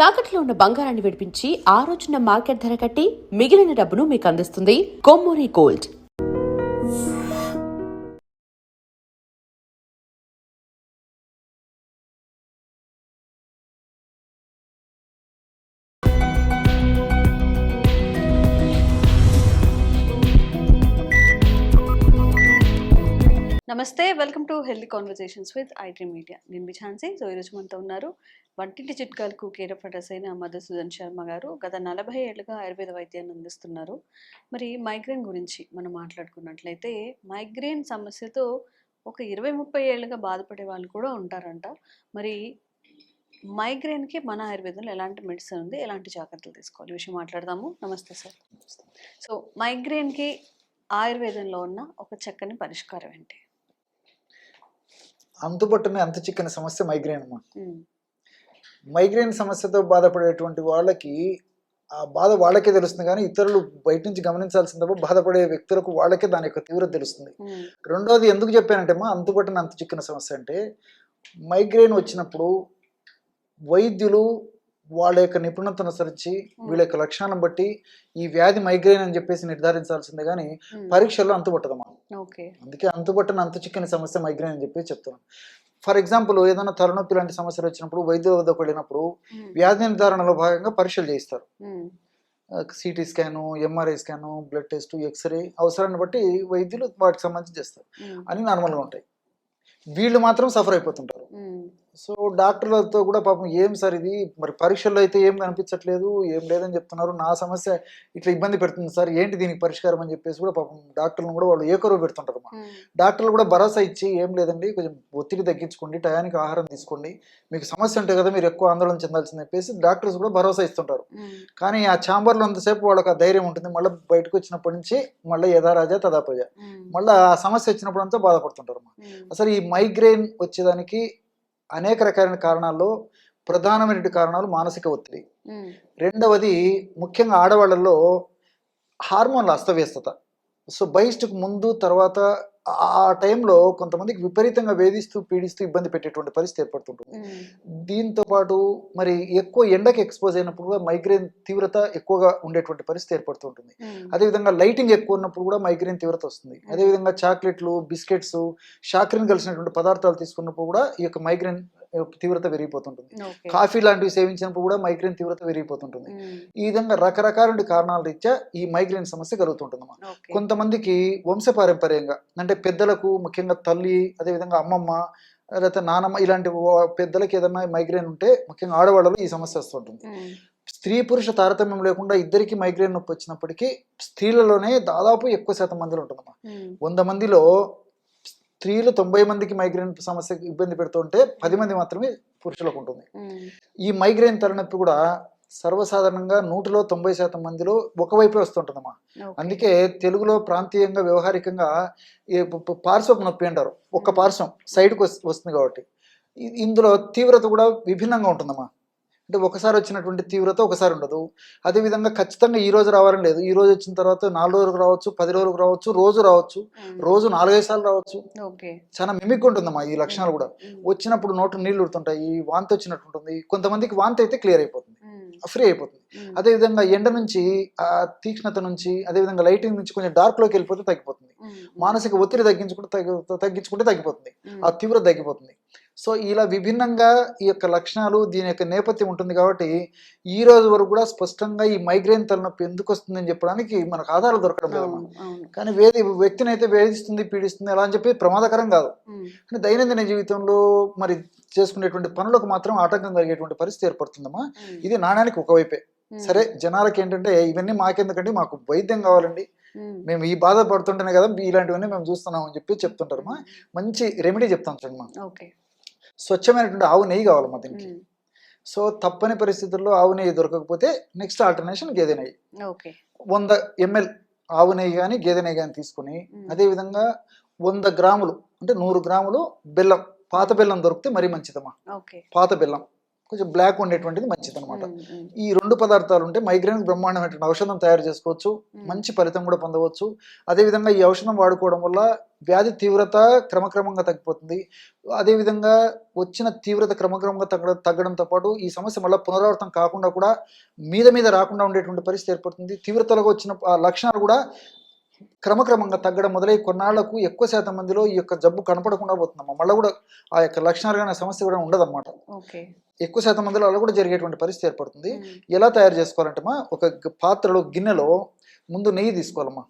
తాకట్లో ఉన్న బంగారాన్ని విడిపించి ఆ రోజున మార్కెట్ ధర కట్టి మిగిలిన డబ్బును మీకు అందిస్తుంది కొమ్మూరి గోల్డ్. నమస్తే welcome to healthy conversations with IT media నేను మీ ఛాన్సీ సో ఈరోజు మనతో ఉన్నారు వంటింటి చిట్కాలకు కేర్ ఆఫ్ అడ్రస్ అయిన మధుసూదన్ శర్మ గారు గత నలభై ఏళ్ళుగా ఆయుర్వేద వైద్యాన్ని అందిస్తున్నారు. మరి మైగ్రేన్ గురించి మనం మాట్లాడుకున్నట్లయితే మైగ్రేన్ సమస్యతో ఒక ఇరవై ముప్పై ఏళ్ళుగా బాధపడే వాళ్ళు కూడా ఉంటారంట. మరి మైగ్రేన్కి మన ఆయుర్వేదంలో ఎలాంటి మెడిసిన్ ఉంది? ఎలాంటి జాగ్రత్తలు తీసుకోవాలి? ఈ విషయం మాట్లాడదాము. నమస్తే సార్. సో మైగ్రేన్కి ఆయుర్వేదంలో ఉన్న ఒక చక్కని పరిష్కారం ఏంటి? అంతుపట్టునే అంత చిక్కని సమస్య మైగ్రేన్ అమ్మా. మైగ్రేన్ సమస్యతో బాధపడేటువంటి వాళ్ళకి ఆ బాధ వాళ్ళకే తెలుస్తుంది కానీ ఇతరులు బయట నుంచి గమనించాల్సిన తప్ప బాధపడే వ్యక్తులకు వాళ్ళకే దాని యొక్క తీవ్రత తెలుస్తుంది. రెండోది ఎందుకు చెప్పానంటే అమ్మా అంతుపట్టున అంత చిక్కని సమస్య అంటే మైగ్రేన్ వచ్చినప్పుడు వైద్యులు వాళ్ళ యొక్క నిపుణతను అనుసరించి వీళ్ళ యొక్క లక్షణాలను బట్టి ఈ వ్యాధి మైగ్రేన్ అని చెప్పేసి నిర్ధారించాల్సిందే కానీ పరీక్షల్లో అంతుపట్టదమ్మా. ఓకే. అందుకే అంతుపట్టని అంతు చిక్కని సమస్య మైగ్రేన్ అని చెప్పి చెప్తున్నాను. ఫర్ ఎగ్జాంపుల్ ఏదైనా తలనొప్పి లాంటి సమస్యలు వచ్చినప్పుడు వైద్యుల వద్దకు వెళ్ళినప్పుడు వ్యాధి నిర్ధారణలో భాగంగా పరీక్షలు చేయిస్తారు. CT scan MRI scan blood test X-ray అవసరాన్ని బట్టి వైద్యులు వాటికి సంబంధించి చేస్తారు. అని నార్మల్గా ఉంటాయి. వీళ్ళు మాత్రం సఫర్ అయిపోతుంటారు. సో డాక్టర్లతో కూడా పాపం ఏం సార్ ఇది? మరి పరీక్షల్లో అయితే ఏం కనిపించట్లేదు ఏం లేదని చెప్తున్నారు. నా సమస్య ఇట్లా ఇబ్బంది పెడుతుంది సార్. ఏంటి దీనికి పరిష్కారం అని చెప్పేసి కూడా పాపం డాక్టర్లను కూడా వాళ్ళు ఏకరువు పెడుతుంటారు. ఉమ్, డాక్టర్లు కూడా భరోసా ఇచ్చి ఏం లేదండి కొంచెం ఒత్తిడి తగ్గించుకోండి టయానికి ఆహారం తీసుకోండి. మీకు సమస్య ఉంటే కదా మీరు ఎక్కువ ఆందోళన చెందాల్సింది చెప్పేసి డాక్టర్స్ కూడా భరోసా ఇస్తుంటారు. కానీ ఆ ఛాంబర్లో అంతసేపు వాళ్ళకి ఆ ధైర్యం ఉంటుంది. మళ్ళీ బయటకు వచ్చినప్పటి నుంచి మళ్ళీ యథారాజా తదా ప్రజ ఉమ్, మళ్ళీ ఆ సమస్య వచ్చినప్పుడు అంతా బాధపడుతుంటారు అసలు ఈ మైగ్రేన్ వచ్చేదానికి అనేక రకాలైన కారణాల్లో ప్రధానమైన కారణాలు మానసిక ఒత్తిడి. రెండవది ముఖ్యంగా ఆడవాళ్ళలో హార్మోన్ల అస్తవ్యస్తత. సో బహిష్టుకు ముందు తర్వాత ఆ- టైంలో కొంతమందికి విపరీతంగా వేధిస్తూ పీడిస్తూ ఇబ్బంది పెట్టేటువంటి పరిస్థితి ఏర్పడుతుంటుంది. దీంతో పాటు మరి ఎక్కువ ఎండకి ఎక్స్పోజ్ అయినప్పుడు కూడా మైగ్రేన్ తీవ్రత ఎక్కువగా ఉండేటువంటి పరిస్థితి ఏర్పడుతుంటుంది. అదేవిధంగా లైటింగ్ ఎక్కువ ఉన్నప్పుడు కూడా మైగ్రేన్ తీవ్రత వస్తుంది. అదేవిధంగా చాక్లెట్లు బిస్కెట్స్ షాక్రిన్ కలిసినటువంటి పదార్థాలు తీసుకున్నప్పుడు కూడా ఈ యొక్క మైగ్రేన్ తీవ్రత పెరిగిపోతుంటుంది. కాఫీ లాంటివి సేవించినప్పుడు కూడా మైగ్రేన్ తీవ్రత పెరిగిపోతుంటుంది. ఈ విధంగా రకరకాల కారణాల రీత్యా ఈ మైగ్రేన్ సమస్య కలుగుతుంటుందన్నమాట. ఓకే. కొంతమందికి వంశపారంపర్యంగా అంటే పెద్దలకు ముఖ్యంగా తల్లి అదేవిధంగా అమ్మమ్మ లేకపోతే నానమ్మ ఇలాంటి పెద్దలకి ఏదైనా మైగ్రేన్ ఉంటే ముఖ్యంగా ఆడవాళ్ళలో ఈ సమస్య వస్తుంటుంది. స్త్రీ పురుష తారతమ్యం లేకుండా ఇద్దరికి మైగ్రేన్ నొప్పి వచ్చినప్పటికీ స్త్రీలలోనే దాదాపు ఎక్కువ శాతం మందిలో ఉంటుందన్నమాట ఉమ్, వంద మందిలో స్త్రీలు తొంభై మందికి మైగ్రేన్ సమస్య ఇబ్బంది పెడుతుంటే పది మంది మాత్రమే పురుషులకు ఉంటుంది. ఈ మైగ్రేన్ తలనొప్పి కూడా సర్వసాధారణంగా నూటిలో తొంభై శాతం మందిలో ఒకవైపే వస్తుంటుందమ్మా. అందుకే తెలుగులో ప్రాంతీయంగా వ్యవహారికంగా ఈ ప- ప- పార్శ్వపు నొప్పి అంటారు. ఒక్క పార్శ్వం సైడ్కి వస్తుంది కాబట్టి. ఇందులో తీవ్రత కూడా విభిన్నంగా ఉంటుందమ్మా. అంటే ఒకసారి వచ్చినటువంటి తీవ్రత ఒకసారి ఉండదు. అదేవిధంగా ఖచ్చితంగా ఈ రోజు రావాలని లేదు. ఈ రోజు వచ్చిన తర్వాత నాలుగు రోజులకు రావచ్చు పది రోజులకు రావచ్చు రోజు రావచ్చు రోజు నాలుగైదు సార్లు రావచ్చు. చాలా మిమిక్ ఉంటుందమ్మా ఈ లక్షణాలు కూడా. వచ్చినప్పుడు నోటు నీళ్ళు ఉడుతుంటాయి వాంతి వచ్చినట్టు ఉంటుంది. కొంతమందికి వాంతి అయితే క్లియర్ అయిపోతుంది. ఫ్రీ అయిపోతుంది. అదేవిధంగా ఎండ నుంచి ఆ తీక్ష్ణత నుంచి అదేవిధంగా లైటింగ్ నుంచి కొంచెం డార్క్లోకి వెళ్ళిపోతే తగ్గిపోతుంది. మానసిక ఒత్తిడి తగ్గించుకుంటే తగ్గి తగ్గించుకుంటే తగ్గిపోతుంది. ఆ తీవ్రత తగ్గిపోతుంది. సో ఇలా విభిన్నంగా ఈ యొక్క లక్షణాలు దీని యొక్క నేపథ్యం ఉంటుంది కాబట్టి ఈ రోజు వరకు కూడా స్పష్టంగా ఈ మైగ్రేన్ తలనొప్పి ఎందుకు వస్తుందని చెప్పడానికి మనకు ఆధారాలు దొరకడం లేదు కానీ వేది వ్యక్తిని అయితే వేధిస్తుంది పీడిస్తుంది అలా అని చెప్పి ప్రమాదకరం కాదు. కానీ దైనందిన జీవితంలో మరి చేసుకునేటువంటి పనులకు మాత్రం ఆటంకం కలిగేటువంటి పరిస్థితి ఏర్పడుతుందమ్మా. ఇది నాణ్యానికి ఒకవైపే. సరే జనాలకి ఏంటంటే ఇవన్నీ మాకెందుకంటే మాకు వైద్యం కావాలండి. మేము. ఈ బాధ పడుతుంటేనే కదా ఇలాంటివన్నీ మేము చూస్తున్నాం అని చెప్పి చెప్తుంటారు మా మంచి రెమెడీ చెప్తాం చూడమ్మా. స్వచ్ఛమైనటువంటి ఆవు నెయ్యి కావాలమ్మా దీనికి. సో తప్పని పరిస్థితుల్లో ఆవు నెయ్యి దొరకకపోతే నెక్స్ట్ ఆల్టర్నేషన్ గేదె నెయ్యి. వంద ఎంఎల్ ఆవు నెయ్యి కానీ గేదె నెయ్యి కానీ తీసుకుని అదేవిధంగా వంద గ్రాములు అంటే నూరు గ్రాములు బెల్లం పాత బెల్లం దొరికితే మరీ మంచిదమ్మా. పాత బెల్లం. కొంచెం బ్లాక్ ఉండేటువంటిది మంచిది అనమాట ఈ రెండు పదార్థాలు ఉంటే మైగ్రేన్ బ్రహ్మాండమైనటువంటి ఔషధం తయారు చేసుకోవచ్చు. మంచి ఫలితం కూడా పొందవచ్చు. అదేవిధంగా ఈ ఔషధం వాడుకోవడం వల్ల వ్యాధి తీవ్రత క్రమక్రమంగా తగ్గిపోతుంది. అదేవిధంగా వచ్చిన తీవ్రత క్రమక్రమంగా తగ్గ తగ్గడంతో పాటు ఈ సమస్య మళ్ళీ పునరావృతం కాకుండా కూడా మీద మీద రాకుండా ఉండేటువంటి పరిస్థితి ఏర్పడుతుంది. తీవ్రతలో వచ్చిన ఆ లక్షణాలు కూడా క్రమక్రమంగా తగ్గడం మొదలై కొన్నాళ్ళకు ఎక్కువ శాతం మందిలో ఈ యొక్క జబ్బు కనపడకుండా పోతుందమ్మా. మళ్ళీ కూడా ఆ యొక్క లక్షణాలు కానీ సమస్య కూడా ఉండదన్నమాట. ఎక్కువ శాతం మందిలో అలా కూడా జరిగేటువంటి పరిస్థితి ఏర్పడుతుంది. ఎలా తయారు చేసుకోవాలంటే మా ఒక పాత్రలో గిన్నెలో ముందు నెయ్యి తీసుకోవాలమ్మా.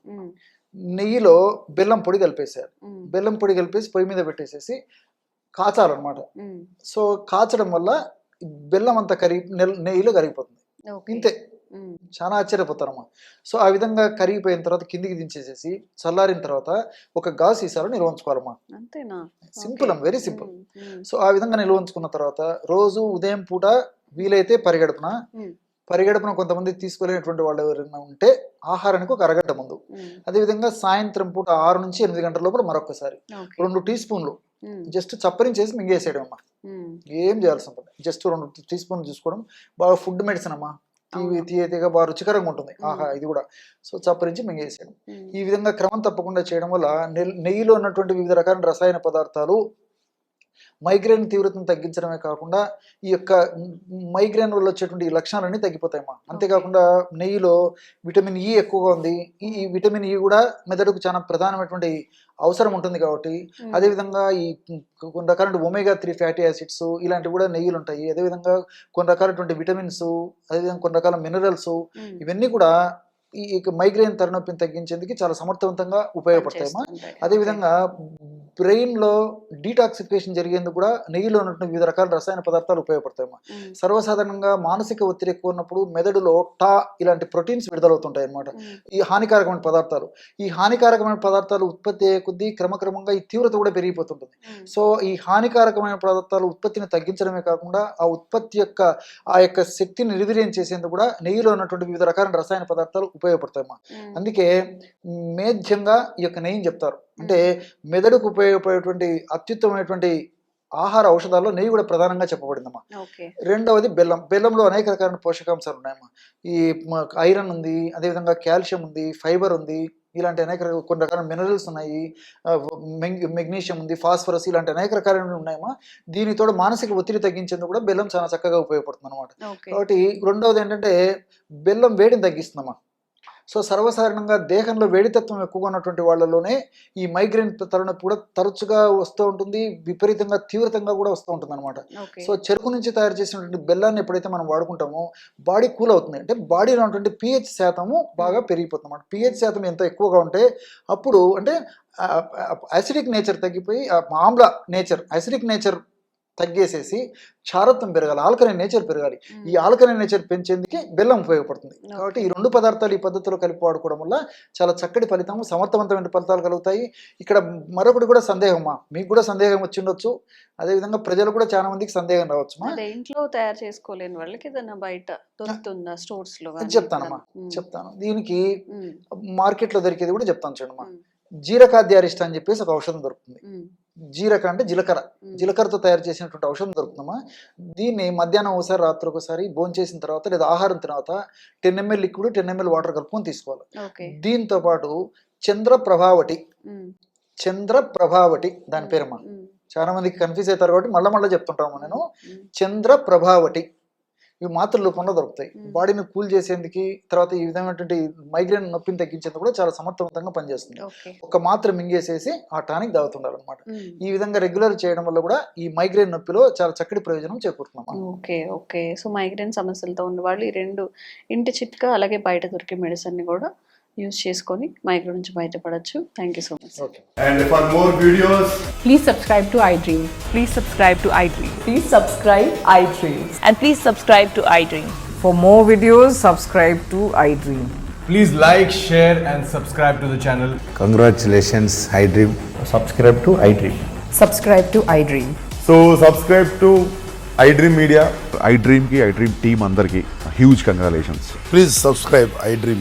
నెయ్యిలో బెల్లం పొడి కలిపేసేయాలి. ఉమ్, బెల్లం పొడి కలిపేసి పొయ్యి మీద పెట్టేసేసి కాచాలన్నమాట. సో కాచడం వల్ల బెల్లం అంతా కరిగి నెయ్యిలో కరిగిపోతుంది. ఇంతే. చాలా ఆశ్చర్యపోతారమ్మా. సో ఆ విధంగా కరిగిపోయిన తర్వాత కిందికి దించేసేసి చల్లారిన తర్వాత ఒక గాజు సీసాలో నిల్వ ఉంచుకోవాలమ్మా. అంతేనా? Simple okay. Um very simple so ఆ విధంగా నిల్వ ఉంచుకున్న తర్వాత రోజు ఉదయం పూట వీలైతే పరిగడుపున పరిగడుపున కొంతమంది తీసుకోలేనటువంటి వాళ్ళు ఎవరైనా ఉంటే ఆహారానికి ఒక అరగంట ముందు. అదేవిధంగా సాయంత్రం పూట ఆరు నుంచి ఎనిమిది గంటల లోపల మరొకసారి. రెండు టీ స్పూన్లు. జస్ట్ చప్పరించేసి మింగేసేయడం అమ్మా ఏం చేయాల్సిన జస్ట్ రెండు టీ స్పూన్లు తీసుకోవడం. బాగా ఫుడ్ మెడిసిన్ అమ్మా. తీవి. తీయగా బాగా రుచికరంగా ఉంటుంది. ఆహా ఇది కూడా సో చప్పరించి ఉమ్, ఈ విధంగా క్రమం తప్పకుండా చేయడం వల్ల నెయ్యిలో ఉన్నటువంటి వివిధ రకాల రసాయన పదార్థాలు మైగ్రేన్ తీవ్రతను తగ్గించడమే కాకుండా ఈ యొక్క మైగ్రేన్ వల్ల వచ్చేటువంటి ఈ లక్షణాలన్నీ తగ్గిపోతాయమ్మా అంతేకాకుండా నెయ్యిలో విటమిన్ ఈ ఎక్కువగా ఉంది. ఈ విటమిన్ ఈ కూడా మెదడుకు చాలా ప్రధానమైనటువంటి అవసరం ఉంటుంది కాబట్టి అదేవిధంగా ఈ కొన్ని రకాల ఒమేగా త్రీ ఫ్యాటీ యాసిడ్స్ ఇలాంటివి కూడా నెయ్యిలు ఉంటాయి. అదేవిధంగా కొన్ని రకాలటువంటి విటమిన్స్ అదేవిధంగా కొన్ని రకాల మినరల్స్ ఇవన్నీ కూడా ఈ మైగ్రేన్ తలనొప్పిని తగ్గించేందుకు చాలా సమర్థవంతంగా ఉపయోగపడతాయమ్మా. అదేవిధంగా బ్రెయిన్లో డీటాక్సిఫికేషన్ జరిగేందుకు కూడా నెయ్యిలో ఉన్నటువంటి వివిధ రకాల రసాయన పదార్థాలు ఉపయోగపడతాయమ్మా. సర్వసాధారణంగా మానసిక ఒత్తిడి ఎక్కువ ఉన్నప్పుడు మెదడులో టా ఇలాంటి ప్రోటీన్స్ విడుదలవుతుంటాయి అన్నమాట ఉమ్, ఈ హానికారకమైన పదార్థాలు ఈ హానికారకమైన పదార్థాలు ఉత్పత్తి అయ్యే కొద్దీ క్రమక్రమంగా ఈ తీవ్రత కూడా పెరిగిపోతుంటుంది. సో ఈ హానికారకమైన పదార్థాలు ఉత్పత్తిని తగ్గించడమే కాకుండా ఆ ఉత్పత్తి యొక్క ఆ యొక్క శక్తిని నిర్వీర్యం చేసేందుకు కూడా నెయ్యిలో ఉన్నటువంటి వివిధ రకాల రసాయన పదార్థాలు ఉపయోగపడతాయమ్మా. ఉమ్, అందుకే మేధ్యంగా ఈ యొక్క నెయ్యిని చెప్తారు. అంటే మెదడుకు ఉపయోగపడేటువంటి అత్యుత్తమైనటువంటి ఆహార ఔషధాల్లో నెయ్యి కూడా ప్రధానంగా చెప్పబడిందమ్మా. రెండవది బెల్లం. బెల్లంలో అనేక రకాల పోషకాంశాలు ఉన్నాయమ్మా. ఈ ఐరన్ ఉంది అదేవిధంగా కాల్షియం ఉంది ఫైబర్ ఉంది ఇలాంటి అనేక రకాల- కొన్ని రకాల మినరల్స్ ఉన్నాయి మెగ్నీషియం ఉంది ఫాస్ఫరస్ ఇలాంటి అనేక రకాలైనవి ఉన్నాయమ్మా. దీనితో మానసిక ఒత్తిడి తగ్గించేందుకు కూడా బెల్లం చాలా చక్కగా ఉపయోగపడుతుంది అనమాట కాబట్టి రెండవది ఏంటంటే బెల్లం వేడిని తగ్గిస్తుందమ్మా. సో సర్వసాధారణంగా దేహంలో వేడితత్వం ఎక్కువగా ఉన్నటువంటి వాళ్ళలోనే ఈ మైగ్రేన్ తలనొప్పి కూడా తరచుగా వస్తూ ఉంటుంది విపరీతంగా తీవ్రతంగా కూడా వస్తూ ఉంటుంది అనమాట సో చెరుకు నుంచి తయారు చేసినటువంటి బెల్లాన్ని ఎప్పుడైతే మనం వాడుకుంటామో బాడీ కూల్ అవుతుంది. అంటే బాడీలో ఉన్నటువంటి పిహెచ్ శాతము బాగా పెరిగిపోతుంది అన్నమాట పిహెచ్ శాతం ఎంత ఎక్కువగా ఉంటే అప్పుడు అంటే అసిడిక్ నేచర్ తగ్గిపోయి ఆమ్ల నేచర్ అసిడిక్ నేచర్ తగ్గేసేసి క్షారత్వం పెరగాలి ఆల్కలైన్ నేచర్ పెరగాలి. ఈ ఆల్కలైన్ నేచర్ పెంచేందుకే బెల్లం ఉపయోగపడుతుంది. కాబట్టి ఈ రెండు పదార్థాలు ఈ పద్ధతిలో కలిపి వాడుకోవడం వల్ల చాలా చక్కటి ఫలితం సమర్థవంతమైన ఫలితాలు కలుగుతాయి. ఇక్కడ మరొకటి కూడా సందేహమా? మీకు కూడా సందేహం వచ్చి ఉండొచ్చు. అదేవిధంగా ప్రజలు కూడా చాలా మందికి సందేహం రావచ్చు ఇంట్లో తయారు చేసుకోలేని వాళ్ళకి బయట దొరుకుతుందా స్టోర్స్లో చెప్తానమ్మా. చెప్తాను. దీనికి ఉమ్, మార్కెట్లో దొరికేది కూడా చెప్తాను చూడమ్మా. జీరకాద్యారిష్ట అని చెప్పేసి ఒక ఔషధం దొరుకుతుంది. జీరక అంటే జీలకర్ర జీలకర్రతో తయారు చేసినటువంటి ఔషధం దొరుకుతుందమ్మా. దీన్ని మధ్యాహ్నం ఒకసారి రాత్రి ఒకసారి భోజనం చేసిన తర్వాత లేదా ఆహారం తర్వాత ten ml liquid ten ml water కలుపుకొని తీసుకోవాలి. దీంతో పాటు చంద్ర ప్రభావటి చంద్ర ప్రభావటి దాని పేరమ్మా. చాలా మందికి కన్ఫ్యూజ్ అవుతారు కాబట్టి మళ్ళీ మళ్ళీ చెప్తుంటాము నేను. చంద్ర ప్రభావటి ఇవి మాత్రల రూపంలో దొరుకుతాయి. బాడీని కూల్ చేసేందుకు తర్వాత ఈ విధమైనటువంటి మైగ్రేన్ నొప్పిని తగ్గించేందుకు కూడా చాలా సమర్థవంతంగా పనిచేస్తుంది. ఒక మాత్ర మింగేసేసి ఆ టానిక్ తాగుతుండాలన్నమాట. ఉమ్, ఈ విధంగా రెగ్యులర్ చేయడం వల్ల కూడా ఈ మైగ్రేన్ నొప్పిలో చాలా చక్కటి ప్రయోజనం చేకూరుతున్నాం ఓకే ఓకే. సో మైగ్రేన్ సమస్యలతో ఉన్న వాళ్ళు ఈ రెండు ఇంటి చిట్కా అలాగే బయట దొరికే మెడిసిన్ని కూడా యూజ్ చేసుకొని మైగ్రేన్ నుంచి బయటపడచ్చు thank you so much okay And for more videos, Please subscribe to iDream. Please subscribe to iDream. Please subscribe iDream. And please subscribe to iDream. For more videos, subscribe to iDream. please like, share, and subscribe to the channel. Congratulations, iDream. subscribe to iDream. Subscribe to iDream. So subscribe to iDream Media. ఐ డ్రీమ్కి iDream team అందరికీ huge congratulations Please subscribe iDream